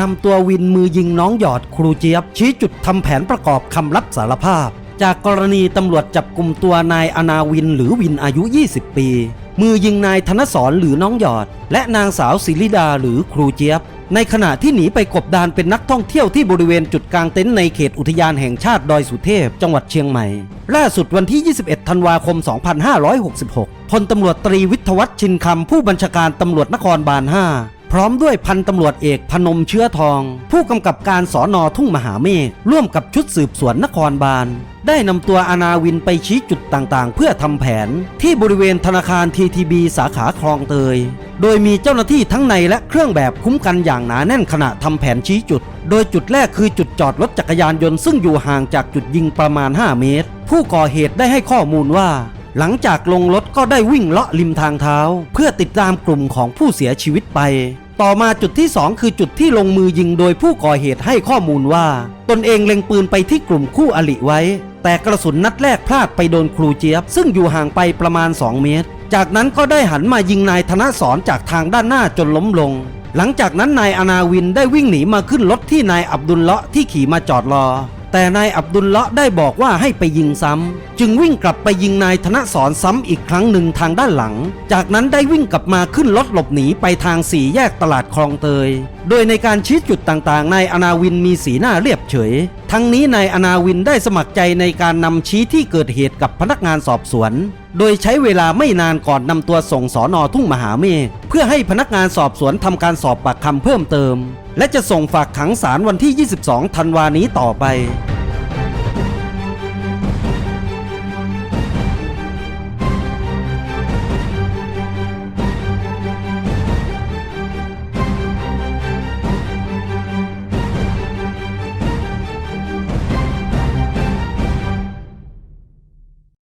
นำตัววินมือยิงน้องหยอดครูเจี๊ยบ ชี้จุดทำแผนประกอบคำรับสารภาพ จากกรณีตำรวจจับกลุ่มตัวนายอนาวินหรือวินอายุ 20 ปี มือยิงนายธนสรหรือน้องหยอด และนางสาวศิริดาหรือครูเจี๊ยบ ในขณะที่หนีไปกบดานเป็นนักท่องเที่ยวที่บริเวณจุดกลางเต็นท์ในเขตอุทยานแห่งชาติดอยสุเทพ จังหวัดเชียงใหม่ ล่าสุดวันที่ 21 ธันวาคม 2566พลตำรวจตรีวิทวัฒน์ชินคำผู้บัญชาการตำรวจนครบาล 5 พร้อมด้วยพันตำรวจเอกพนมเชื้อทอง ผู้กำกับการสอนอทุ่งมหาเมฆร่วมกับชุดสืบสวนนครบาล ได้นำตัวอาณาวินไปชี้จุดต่างๆ เพื่อทำแผนที่บริเวณธนาคาร TTB สาขาคลองเตย โดยมีเจ้าหน้าที่ทั้งในและเครื่องแบบคุ้มกันอย่างหนาแน่นขณะทำแผนชี้จุด โดยจุดแรกคือจุดจอดรถจักรยานยนต์ซึ่งอยู่ห่างจากจุดยิงประมาณ 5 เมตร ผู้ก่อเหตุได้ให้ข้อมูลว่า หลังจากลงรถก็ได้วิ่งเลาะริมทางเท้า เพื่อติดตามกลุ่มของผู้เสียชีวิตไป ต่อมาจุดที่ 2 คือจุดที่ลงมือยิงโดยผู้ก่อเหตุให้ข้อมูลว่า ตนเองเล็งปืนไปที่กลุ่มคู่อริไว้ แต่กระสุนนัดแรกพลาดไปโดนครูเจี๊ยบ ซึ่งอยู่ห่างไปประมาณ 2 เมตร จากนั้นก็ได้หันมายิงนายธนสรจากทางด้านหน้าจนล้มลงหลังจากนั้นนายอนาวินได้วิ่งหนีมาขึ้นรถที่นายอับดุลเลาะที่ขี่มาจอดรอ แต่นายอับดุลเลาะห์ได้บอกว่าให้ไปยิงซ้ำ จึงวิ่งกลับไปยิงนายธนสรซ้ำอีกครั้งหนึ่งทางด้านหลัง จากนั้นได้วิ่งกลับมาขึ้นรถหลบหนีไปทางสี่แยกตลาดคลองเตย โดยในการชี้จุดต่างๆ นายอนาวินมีสีหน้าเรียบเฉย ทั้งนี้นายอนาวินได้สมัครใจในการนำชี้ที่เกิดเหตุกับพนักงานสอบสวนโดยใช้เวลาไม่นานก่อนนำตัวส่งสอนอทุ่งมหาเมฆเพื่อให้พนักงานสอบสวนทำการสอบปากคำเพิ่มเติม และจะส่งฝากขังศาลวันที่ 22 ธันวานี้ต่อไป